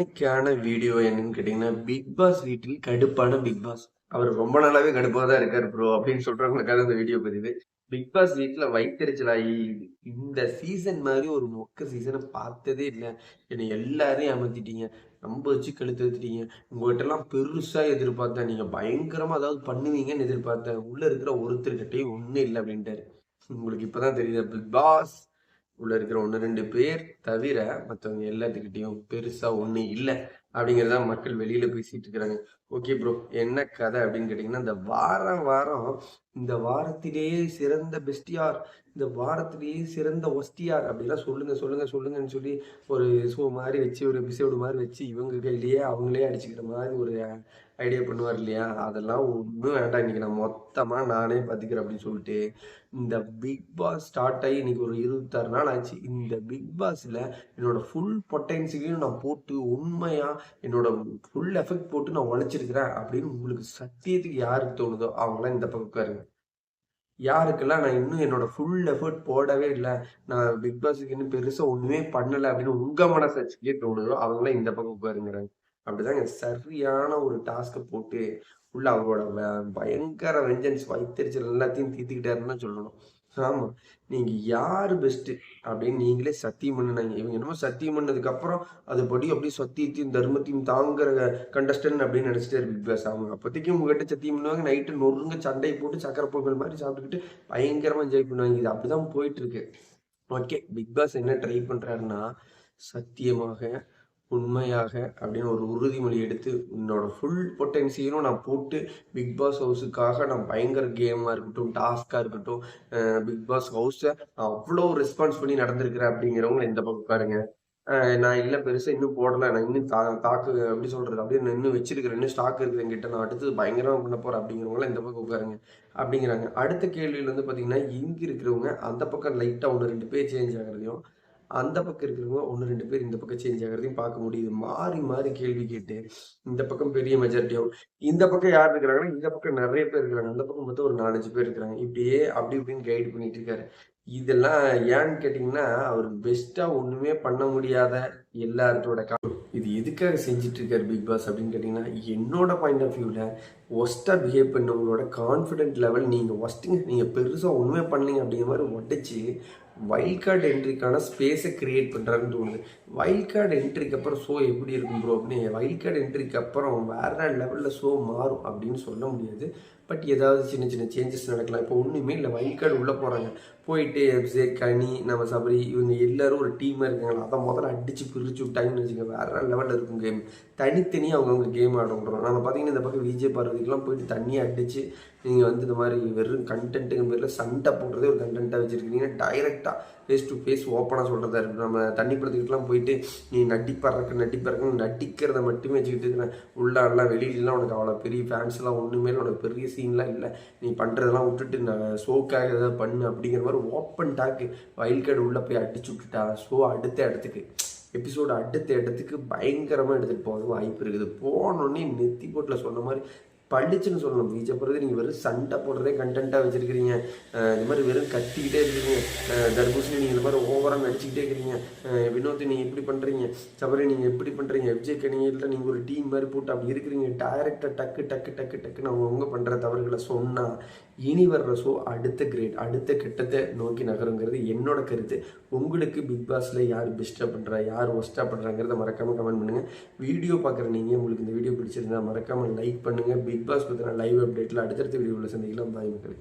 இன்னைக்கான வீடியோ என்னன்னு கேட்டீங்கன்னா பிக் பாஸ் வீட்டில் கடுப்பான பிக் பாஸ் அவர் ரொம்ப நாளாவே கடுப்பாக தான் இருக்காரு ப்ரோ அப்படின்னு சொல்றவங்களுக்காக இந்த வீடியோ பதிவு. பிக் பாஸ் வீட்டில் வைத்தறிச்சலாகி இந்த சீசன் மாதிரி ஒரு மொக்க சீசனை பார்த்ததே இல்லை. என்னை எல்லாரையும் அமர்த்திட்டீங்க. ரொம்ப வச்சு கழுத்து எடுத்துட்டீங்க உங்கள்கிட்டலாம் பெருசாக எதிர்பார்த்தேன். நீங்கள் பயங்கரமாக அதாவது பண்ணுவீங்கன்னு எதிர்பார்த்தேன். உள்ளே இருக்கிற ஒருத்தர்கிட்டையும் ஒன்றும் இல்லை அப்படின்ட்டாரு. உங்களுக்கு இப்பதான் தெரியுது பிக் பாஸ் உள்ள இருக்கிற ஒன்று ரெண்டு பேர் தவிர மற்றவங்க எல்லாத்துக்கிட்டையும் பெருசாக ஒன்று இல்லை அப்படிங்கிறத மக்கள் வெளியில் பேசிகிட்டு இருக்கிறாங்க. ஓகே ப்ரோ என்ன கதை அப்படின்னு கேட்டிங்கன்னா இந்த வாரம் வாரம் இந்த வாரத்திலேயே சிறந்த பெஸ்டியார் இந்த வாரத்திலேயே சிறந்த ஒஸ்டியார் அப்படிலாம் சொல்லுங்க சொல்லுங்க சொல்லுங்கன்னு சொல்லி ஒரு ஷோ மாதிரி வச்சு ஒரு எபிசோடு மாதிரி வச்சு இவங்க கையிலேயே அவங்களே அடிச்சுக்கிற மாதிரி ஒரு ஐடியா பண்ணுவார் இல்லையா? அதெல்லாம் ஒன்றும் வேண்டாம். இன்னைக்கு நான் மொத்தமாக நானே பார்த்துக்கிறேன் அப்படின்னு சொல்லிட்டு இந்த பிக் பாஸ் ஸ்டார்ட் ஆகி இன்னைக்கு ஒரு இருபத்தாறு நாள் ஆச்சு. இந்த பிக் பாஸில் என்னோட ஃபுல் பொட்டன்சியலையும் நான் போட்டு உண்மையாக என்னோட ஃபுல் எஃபெக்ட் போட்டு நான் உழைச்சிருக்கிறேன் அப்படின்னு உங்களுக்கு சத்தியத்துக்கு யாருக்கு தோணுதோ அவங்களாம் இந்த பக்கம் யாருக்கெல்லாம் நான் இன்னும் என்னோட ஃபுல் எஃபர்ட் போடவே இல்லை நான் பிக் பாஸுக்கு இன்னும் பெருசாக ஒன்றுமே பண்ணலை அப்படின்னு உங்கள் மனசாட்சிக்கே தோணுதோ அவங்களாம் இந்த பக்கம் உட்காருங்கிறாங்க. அப்படிதாங்க சரியான ஒரு டாஸ்க்கை போட்டு உள்ள அவரோட பயங்கர வெஞ்சன்ஸ் வைத்தறிச்சல் எல்லாத்தையும் தீர்த்துக்கிட்டாருன்னு தான் சொல்லணும். ஆமாம் நீங்கள் யார் பெஸ்ட்டு அப்படின்னு நீங்களே சத்தியம் பண்ணுனாங்க. இவங்க என்னமோ சத்தியம் பண்ணதுக்கப்புறம் அதுபடி அப்படியே சத்தியத்தையும் தர்மத்தையும் தாங்குற கண்டஸ்டன் அப்படின்னு நினைச்சிட்டு பிக் பாஸ் அவங்க அப்போதைக்கும் உங்ககிட்ட சத்தியம் பண்ணுவாங்க. நைட்டு நொறுங்க சண்டை போட்டு சக்கரை பொங்கல் மாதிரி சாப்பிட்டுக்கிட்டு பயங்கரமாக என்ஜாய் பண்ணுவாங்க. இது அப்படிதான் போயிட்டு இருக்கு. ஓகே பிக் பாஸ் என்ன ட்ரை பண்ணுறாருன்னா சத்தியமாக உண்மையாக அப்படின்னு ஒரு உறுதிமொழி எடுத்து என்னோட ஃபுல் பொட்டன்சியலும் நான் போட்டு பிக் பாஸ் ஹவுஸுக்காக நான் பயங்கர கேமாக இருக்கட்டும் டாஸ்காக இருக்கட்டும் பிக் பாஸ் ஹவுஸை நான் அவ்வளோ ரெஸ்பான்ஸ் பண்ணி நடந்திருக்கிறேன் அப்படிங்கிறவங்க இந்த பக்கம் பாருங்க. நான் இல்லை பெருசாக இன்னும் போடலை. நான் இன்னும் தா தாக்கு எப்படி சொல்கிறது அப்படியே நான் இன்னும் வச்சிருக்கிறேன். இன்னும் ஸ்டாக் இருக்குது என்கிட்ட. நான் அடுத்தது பயங்கரமாக பண்ண போகிறேன் அப்படிங்கிறவங்களாம் இந்த பக்கம் உட்காருங்க. அப்படிங்கிறாங்க. அடுத்த கேள்வியில் வந்து பார்த்தீங்கன்னா இங்கே இருக்கிறவங்க அந்த பக்கம் லைட்டாக ஒன்று ரெண்டு பேர் சேஞ்ச் ஆகிறதையும் அந்த பக்கம் இருக்கிறவங்க ஒன்று ரெண்டு பேர் இந்த பக்கம் சேஞ்ச் ஆகிறதையும் பார்க்க முடியுது. மாறி மாறி கேள்வி கேட்டு இந்த பக்கம் பெரிய மெஜாரிட்டியும் இந்த பக்கம் யார் இருக்கிறாங்கன்னா இந்த பக்கம் நிறைய பேர் இருக்கிறாங்க. அந்த பக்கம் மொத்தம் ஒரு நாலஞ்சு பேர் இருக்கிறாங்க. இப்படியே அப்படி இப்படின்னு கைடு பண்ணிட்டு இருக்காரு. இதெல்லாம் ஏன்னு கேட்டிங்கன்னா அவர் பெஸ்ட்டாக ஒன்றுமே பண்ண முடியாத எல்லாத்தோட இது எதுக்காக செஞ்சுட்டு இருக்காரு பிக் பாஸ் அப்படின்னு கேட்டிங்கன்னா என்னோட பாயிண்ட் ஆஃப் வியூவில் ஒஸ்ட்டாக பிஹேவ் பண்ணவங்களோட கான்ஃபிடென்ட் லெவல் நீங்கள் ஒஸ்ட்டுங்க நீங்கள் பெருசாக ஒன்றுமே பண்ணீங்க அப்படிங்கிற மாதிரி உடச்சி வைல்ட் கார்டு என்ட்ரிக்கான ஸ்பேஸை கிரியேட் பண்ணுறாருன்னு தோணுது. வைல்ட் கார்டு என்ட்ரிக்கு அப்புறம் ஷோ எப்படி இருக்கும் ப்ரோ அப்படின்னு வைல்ட் கார்டு என்ட்ரிக்கு அப்புறம் வேற லெவலில் ஷோ மாறும் அப்படின்னு சொல்ல முடியாது. பட் ஏதாவது சின்ன சின்ன சேஞ்சஸ் நடக்கலாம். இப்போ ஒன்றுமே இல்லை வைல்ட் கார்டு உள்ளே போகிறாங்க போயிட்டு எப்சே கனி நம்ம சபரி இவங்க எல்லாரும் ஒரு டீமாக இருக்காங்களா? அதை முதல்ல அடித்து பிரித்து விட்டாங்கன்னு வச்சுக்கோங்க வேறு லெவலில் இருக்கும் கேம் தனித்தனியாக அவங்கவுங்க கேம் ஆடுறோம் நம்ம பார்த்தீங்கன்னா இந்த பக்கம் விஜய் பார்வதிக்கெலாம் போயிட்டு தண்ணியை அடித்து நீங்கள் வந்து இந்த மாதிரி வெறும் கண்டென்ட்டுங்க பேரில் சண்டை போடுறதே ஒரு கண்டென்ட்டாக வச்சுருக்கீங்க டைரெக்டாக ஃபேஸ் டு ஃபேஸ் ஓப்பனாக சொல்கிறதா இருக்குது நம்ம தண்ணி படத்துக்கிட்டலாம் போயிட்டு நீ நட்டிப்பறக்க நட்டிப்பறக்க நடிக்கிறத மட்டுமே வச்சுக்கிட்டு இருக்கிறேன். உள்ளாடலாம் வெளியிலலாம் உனக்கு அவ்வளோ பெரிய ஃபேன்ஸ்லாம் ஒன்றுமே உனக்கு பெரிய சீன்லாம் இல்லை. நீ பண்ணுறதெல்லாம் விட்டுட்டு நான் ஷோக்காக எதாவது பண்ணு அப்படிங்கிற மாதிரி ஓப்பன் டாக்கு வயல் கார்டு உள்ளே போய் அடிச்சு விட்டுட்டா. ஷோ அடுத்த இடத்துக்கு எபிசோடு அடுத்த இடத்துக்கு பயங்கரமாக எடுத்துகிட்டு போக வாய்ப்பு இருக்குது. போனோடனே நெத்தி போட்டில் சொன்ன மாதிரி பளிச்சுன்னு சொல்லணும். பீச்சை பொறுத்து நீங்கள் வெறும் சண்டை போடுறதே கண்டென்ட்டாக வச்சுருக்கிறீங்க. இது மாதிரி வெறும் கத்திக்கிட்டே இருக்கிறீங்க தர்பூசணி நீங்கள் இந்த மாதிரி ஓவராக நடிச்சுக்கிட்டே இருக்கிறீங்க வினோத் நீங்கள் இப்படி பண்ணுறீங்க சபரி நீங்கள் எப்படி பண்ணுறீங்க விஜய் கணியில் நீங்கள் ஒரு டீம் மாதிரி போட்டு அப்படி இருக்கிறீங்க. டைரக்டாக டக்கு டக்கு டக்கு டக்குன்னு அவங்கவுங்க பண்ணுற தவறுகளை சொன்னால் இனி வர்ற ஷோ அடுத்த கிரேட் அடுத்த கட்டத்தை நோக்கி நகருங்கிறது என்னோட கருத்து. உங்களுக்கு பிக் பாஸில் யார் பெஸ்ட்டாக பண்ணுறா யார் ஒஸ்ட்டாக பண்ணுறாங்கிறத மறக்காமல் கமெண்ட் பண்ணுங்கள் வீடியோ பார்க்குற நீங்கள் உங்களுக்கு இந்த வீடியோ பிடிச்சிருந்தா மறக்காமல் லைக் பண்ணுங்கள் பிக் பாஸ் பற்றின லைவ் அப்டேட்டில் அடுத்தடுத்த வீடியோவில் சந்திக்கலாம். பாய் மக்களே.